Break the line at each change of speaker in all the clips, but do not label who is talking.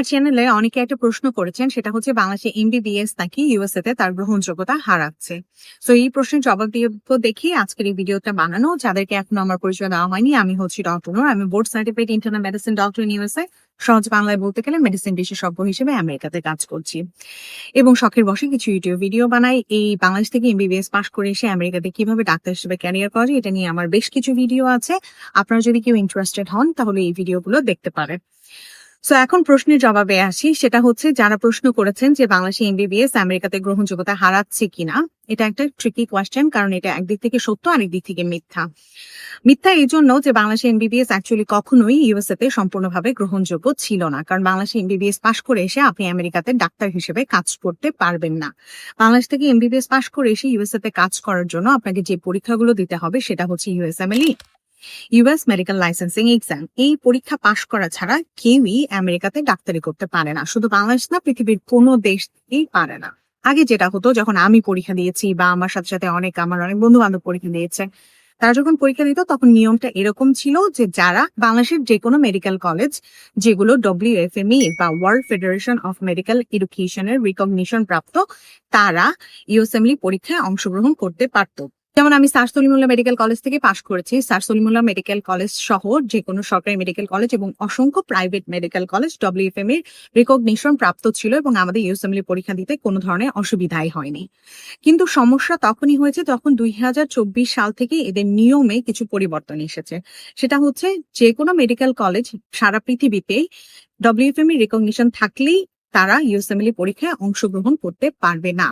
আমার চ্যানেলে অনেকে একটা প্রশ্ন করেছেন, সেটা হচ্ছে বাংলাদেশে এমবিবিএস নাকি ইউএসএ তে তার গ্রহণযোগ্যতা হারাচ্ছে? তো এই প্রশ্নের জবাব দিয়ে দেখি আজকের এই ভিডিওটা বানানো। যাদেরকে এখনও আমার পরিচয় দেওয়া হয়নি, আমি হচ্ছি ডক্টর আমি board certified internal medicine doctor in USA সহজ বাংলায় বলতে গেলে মেডিসিন বিশেষজ্ঞ হিসেবে আমেরিকাতে কাজ করছি। এবং শখের বসে কিছু ইউটিউব ভিডিও বানাই। এই বাংলাদেশ থেকে এমবিবিএস পাশ করে এসে আমেরিকাতে কীভাবে ডাক্তার হিসেবে ক্যারিয়ার করে এটা নিয়ে আমার বেশ কিছু ভিডিও আছে। আপনারা যদি কেউ ইন্টারেস্টেড হন, তাহলে এই ভিডিওগুলো দেখতে পারেন। সো এখন প্রশ্নের জবাবে আসি। সেটা হচ্ছে, যারা প্রশ্ন করেছেন যে বাংলাদেশে এমবিবিএস আমেরিকাতে গ্রহণযোগ্যতা হারাচ্ছে কিনা, এটা একটা ট্রিকি কোয়েশ্চেন কারণ এটা একদিক থেকে সত্য, আরেক দিক থেকে মিথ্যা। মিথ্যা এই জন্য যে বাংলাদেশে এমবিবিএস অ্যাকচুয়ালি কখনোই ইউএসএ তে সম্পূর্ণভাবে গ্রহণযোগ্য ছিল না, কারণ বাংলাদেশে এমবিবিএস পাশ করে এসে আপনি আমেরিকাতে ডাক্তার হিসেবে কাজ করতে পারবেন না। বাংলাদেশ থেকে এমবিবিএস পাশ করে এসে ইউএসএ তে কাজ করার জন্য আপনাকে যে পরীক্ষাগুলো দিতে হবে, সেটা হচ্ছে USMLE US medical licensing exam এই পরীক্ষা পাশ করা ছাড়া কেউই আমেরিকাতে ডাক্তারি করতে পারে না। শুধু বাংলাদেশ না, পৃথিবীর কোনো দেশ পারে না। আগে যেটা হতো, যখন আমি পরীক্ষা দিয়েছি বা আমার সাথে সাথে অনেক, আমার অনেক বন্ধু বান্ধব পরীক্ষা দিয়েছে, তারা যখন পরীক্ষা দিত, তখন নিয়মটা এরকম ছিল যে যারা বাংলাদেশের যে কোনো মেডিকেল কলেজ যেগুলো ডব্লিউএফএমই বা ওয়ার্ল্ড ফেডারেশন অফ মেডিকেল এডুকেশনের রিকগনিশন প্রাপ্ত, তারা ইউএসএমলি পরীক্ষায় অংশগ্রহণ করতে পারতো। যেমন আমি স্যার সলিমুল্লাহ মেডিকেল কলেজ থেকে পাশ করেছি। স্যার সলিমুল্লাহ মেডিকেল কলেজ সহ যে কোনো সরকারি মেডিকেল কলেজ এবং অসংখ্য প্রাইভেট মেডিকেল কলেজ ডব্লিউএফএম এর রিকগনিশন প্রাপ্ত ছিল এবং আমাদের ইউএসএমলি পরীক্ষা দিতে কোনো ধরনের অসুবিধাই হয়নি। কিন্তু সমস্যা তখনই হয়েছে তখন দুই হাজার চব্বিশ সাল থেকে এদের নিয়মে কিছু পরিবর্তন এসেছে। সেটা হচ্ছে যে কোনো মেডিকেল কলেজ সারা পৃথিবীতেই ডব্লিউএফএম এর রিকগনিশন থাকলেই তারা ইউসেমিলি পরীক্ষায় অংশগ্রহণ করতে পারবে না।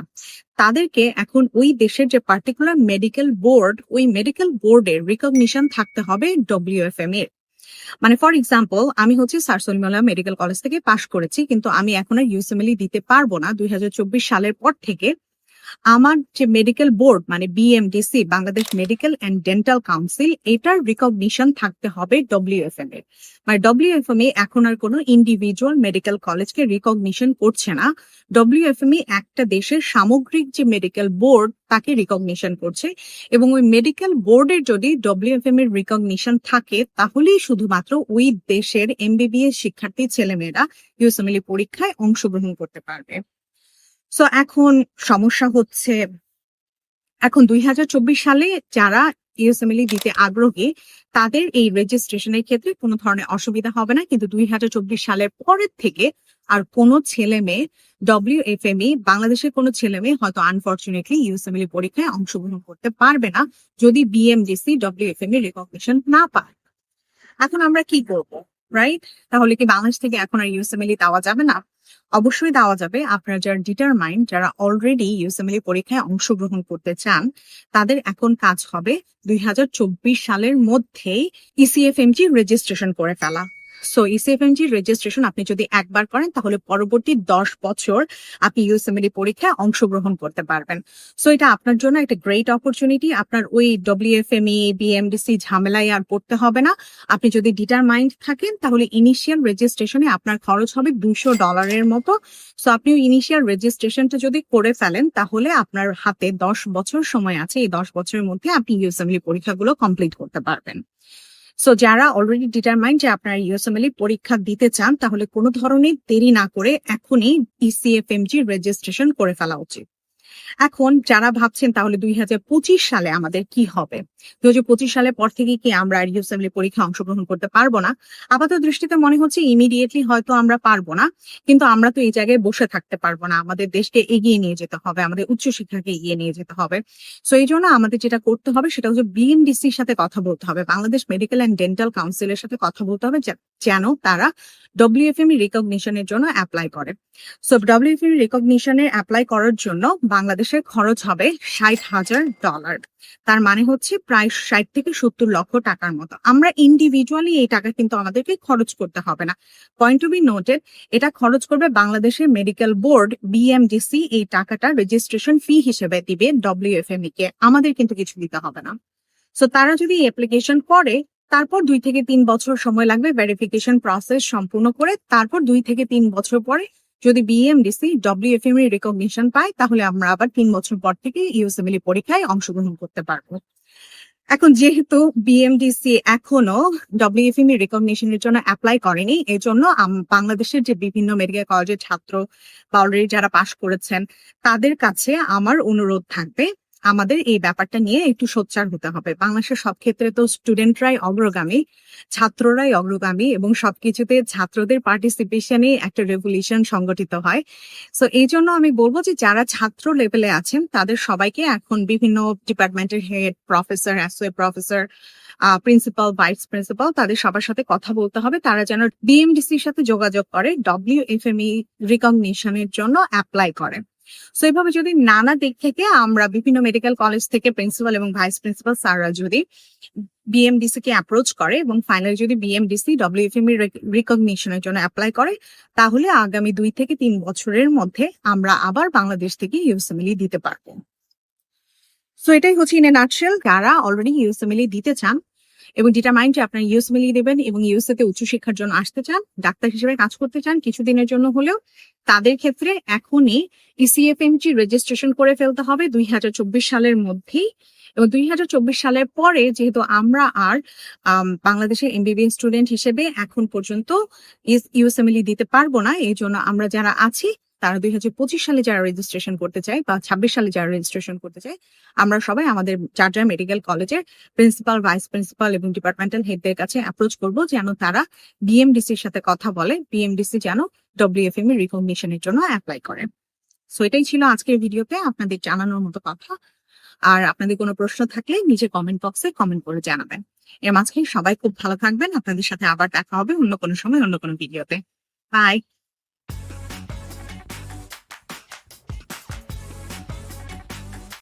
তাদেরকে এখন ওই দেশের যে পার্টিকুলার মেডিকেল বোর্ড ওই মেডিকেল বোর্ডের রিকগনিশন থাকতে হবে ডব্লিউএফএম এর। মানে ফর এক্সাম্পল আমি হচ্ছে সারসলিমালা মেডিকেল কলেজ থেকে পাশ করেছি, কিন্তু আমি এখন আর ইউসেমিলি দিতে পারব না। দুই হাজার চব্বিশ সালের পর থেকে আমার যে মেডিকেল বোর্ড মানে BMDC Bangladesh medical and dental council এটার রিকগনিশন থাকতে হবে ডব্লিউএফএম এর মানে ডব্লিউএফএম এখন আর কোনো ইন্ডিভিজুয়াল মেডিকেল কলেজকে রিকগনিশন করছে না। ডব্লিউএফএম একটা দেশের সামগ্রিক যে মেডিকেল বোর্ড তাকে রিকগনিশন করছে। এবং ওই মেডিকেল বোর্ডের যদি ডব্লিউএফএম এর রিকগনিশন থাকে, তাহলেই শুধুমাত্র ওই দেশের এমবিবিএস শিক্ষার্থী ছেলেমেয়েরা ইউএসএমএলই পরীক্ষায় অংশগ্রহণ করতে পারবে। সো এখন সমস্যা হচ্ছে, এখন দুই হাজার চব্বিশ সালে যারা ইউএসএমএলই দিতে আগ্রহী, তাদের এই রেজিস্ট্রেশনের ক্ষেত্রে কোনো ধরনের অসুবিধা হবে না। কিন্তু দুই হাজার চব্বিশ সালের পরের থেকে আর কোনো ছেলে মেয়ে ডব্লিউএফএমই বাংলাদেশের কোনো ছেলে মেয়ে হয়তো আনফর্চুনেটলি ইউএসএমএলই পরীক্ষায় অংশগ্রহণ করতে পারবে না, যদি বিএমডিসি ডব্লিউএফএম এর রেকগনিশন না পায়। এখন আমরা কি করব রাইট তাহলে কি বাংলাদেশ থেকে এখন আর ইউএসএমএলই দেওয়া যাবে না? অবশ্যই দেওয়া যাবে। আপনারা যারা ডিটারমাইন্ড যারা অলরেডি ইউসেমিলি পরীক্ষায় অংশগ্রহণ করতে চান, তাদের এখন কাজ হবে দুই হাজার চব্বিশ সালের মধ্যেই ইসিএফএমজি রেজিস্ট্রেশন করে ফেলা। সো ইসিএফএমজি রেজিস্ট্রেশন আপনি যদি একবার করেন, তাহলে পরবর্তী দশ বছর আপনি ইউএসএমএলই পরীক্ষায় অংশগ্রহণ করতে পারবেন। সো এটা আপনার জন্য একটা গ্রেট অপরচুনিটি আপনার ওই ডব্লিউএফএমই বিএমডিসি ঝামেলায় আর পড়তে হবে না। আপনি যদি ডিটারমাইন্ড থাকেন, তাহলে ইনিশিয়াল রেজিস্ট্রেশনে আপনার খরচ হবে দুশো ডলারের মতো। সো আপনি ইনিশিয়াল রেজিস্ট্রেশনটা যদি করে ফেলেন, তাহলে আপনার হাতে দশ বছর সময় আছে। এই দশ বছরের মধ্যে আপনি ইউএসএমএলই পরীক্ষাগুলো কমপ্লিট করতে পারবেন। সো যারা অলরেডি ডিটারমাইন্ড যে আপনারা ইউএসএমএলই পরীক্ষা দিতে চান, তাহলে কোনো ধরনের দেরি না করে এখনই ইসিএফএমজি রেজিস্ট্রেশন করে ফেলা উচিত। এখন যারা ভাবছেন তাহলে দুই হাজার পঁচিশ সালে আমাদের কি হবে? দুই সালের পর থেকে কি আমরা আর ইউএসএমএলই পরীক্ষা অংশগ্রহণ করতে পারব না? আপাতত দৃষ্টিতে মনে হচ্ছে ইমিডিয়েটলি হয়তো আমরা পারব না, কিন্তু আমরা তো এই জায়গায় বসে থাকতে পারব না। আমাদের দেশকে এগিয়ে নিয়ে যেতে হবে, আমাদের উচ্চশিক্ষাকে এগিয়ে নিয়ে যেতে হবে। সো এই জন্য আমাদের যেটা করতে হবে সেটা হচ্ছে বিএমডিসির সাথে কথা বলতে হবে, বাংলাদেশ মেডিকেল অ্যান্ড ডেন্টাল কাউন্সিলের সাথে কথা বলতে হবে যেন তারা ডব্লিউএফএম রিকগনিশনের জন্য অ্যাপ্লাই করে। সো ডব্লিউএফএম রিকগনিশনের অ্যাপ্লাই করার জন্য বাংলাদেশের খরচ হবে ষাট হাজার ডলার তার মানে হচ্ছে প্রায় ষাট থেকে সত্তর লক্ষ টাকার মতো। আমরা ইন্ডিভিজুয়ালি এই টাকা কিন্তু আমাদেরকে খরচ করতে হবে না। পয়েন্ট টু বি নোটেড এটা খরচ করবে বাংলাদেশের মেডিকেল বোর্ড বিএমডিসি এই টাকাটা রেজিস্ট্রেশন ফি হিসেবে দিবে ডব্লিউএফএম কে। আমাদের কিন্তু কিছু দিতে হবে না। সো তারা যদি অ্যাপ্লিকেশন করে তারপর দুই থেকে তিন বছর সময় লাগবে ভেরিফিকেশন প্রসেস সম্পূর্ণ করে। তারপর দুই থেকে তিন বছর পরে যদি বিএমডিসি ডব্লিউএফএম এর রেকগনিশন পায়, তাহলে আমরা আবার তিন বছর পর থেকে ইউএসএমএলই পরীক্ষায় অংশগ্রহণ করতে পারব। এখন যেহেতু বিএমডিসি এখনও ডব্লিউএফএম রিকগনিশনের জন্য অ্যাপ্লাই করেনি এই জন্য বাংলাদেশের যে বিভিন্ন মেডিকেল কলেজের ছাত্র বা অলরেডি যারা পাশ করেছেন, তাদের কাছে আমার অনুরোধ থাকবে আমাদের এই ব্যাপারটা নিয়ে একটু সোচ্চার হতে হবে। বাংলাদেশের সব ক্ষেত্রে তো স্টুডেন্টরাই অগ্রগামী, ছাত্ররাই অগ্রগামী এবং সবকিছুতে ছাত্রদের পার্টিসিপেশনে একটা রেভলিউশন সংগঠিত হয়। সো এই জন্য আমি বলব যে যারা ছাত্র লেভেলে আছেন, তাদের সবাইকে এখন বিভিন্ন ডিপার্টমেন্টের head professor associate professor principal vice principal তাদের সবার সাথে কথা বলতে হবে। তারা যেন বিএমডিসির সাথে যোগাযোগ করে ডব্লিউ এফ এম ই রিকগনিশনের জন্য অ্যাপ্লাই করে। সো এইভাবে যদি নানা দিক থেকে আমরা বিভিন্ন মেডিকেল কলেজ থেকে প্রিন্সিপাল এবং ভাইস প্রিন্সিপাল স্যাররা যদি বিএমডিসি কে অ্যাপ্রোচ করে এবং ফাইনালি যদি বিএমডিসি ডব্লিউএফএম এর রিকগনিশনের জন্য অ্যাপ্লাই করে, তাহলে আগামী দুই থেকে তিন বছরের মধ্যে আমরা আবার বাংলাদেশ থেকে ইউএসএমএলই দিতে পারব। সো এটাই হচ্ছে ইন এ নাটশেল যারা অলরেডি ইউএসএমএলই দিতে চান এবং ডিটারমাইন্ড আপনার ইউএসএমএলই দেবেন এবং ইউএসএ তে উচ্চশিক্ষার জন্য আসতে চান, ডাক্তার হিসেবে কাজ করতে চান কিছুদিনের জন্য হলেও, তাদের ক্ষেত্রে এখনই E ইসিএফএমজি রেজিস্ট্রেশন করে ফেলতে হবে দুই হাজার চব্বিশ সালের মধ্যেই এবং দুই হাজার চব্বিশ সালের পরে যেহেতু আমরা আর বাংলাদেশের এমবিবিএস স্টুডেন্ট হিসেবে এখন পর্যন্ত ইউএসএমএলই দিতে পারব না, এই জন্য আমরা যারা আছি তারা দুই হাজার পঁচিশ সালে যারা রেজিস্ট্রেশন করতে চায় বা ছাব্বিশ সালে যারা রেজিস্ট্রেশন করতে চায়, আমরা সবাই আমাদের যার মেডিকেল কলেজের প্রিন্সিপাল ভাইস প্রিন্সিপাল এবং ডিপার্টমেন্টাল হেডদের কাছে অ্যাপ্রোচ করব যেন তারা বিএমডিসির সাথে কথা বলে বিএমডিসি যেন ডব্লিউএফএম এর রিকগনিশনের জন্য অ্যাপ্লাই করে। সো এটাই ছিল আজকের ভিডিওতে আপনাদের জানানোর মতো কথা। আর আপনাদের কোনো প্রশ্ন থাকলে নিচে কমেন্ট বক্সে কমেন্ট করে জানাবেন। এর মাঝখানে সবাই খুব ভালো থাকবেন। আপনাদের সাথে আবার দেখা হবে অন্য কোনো সময়, অন্য কোনো ভিডিওতে। বাই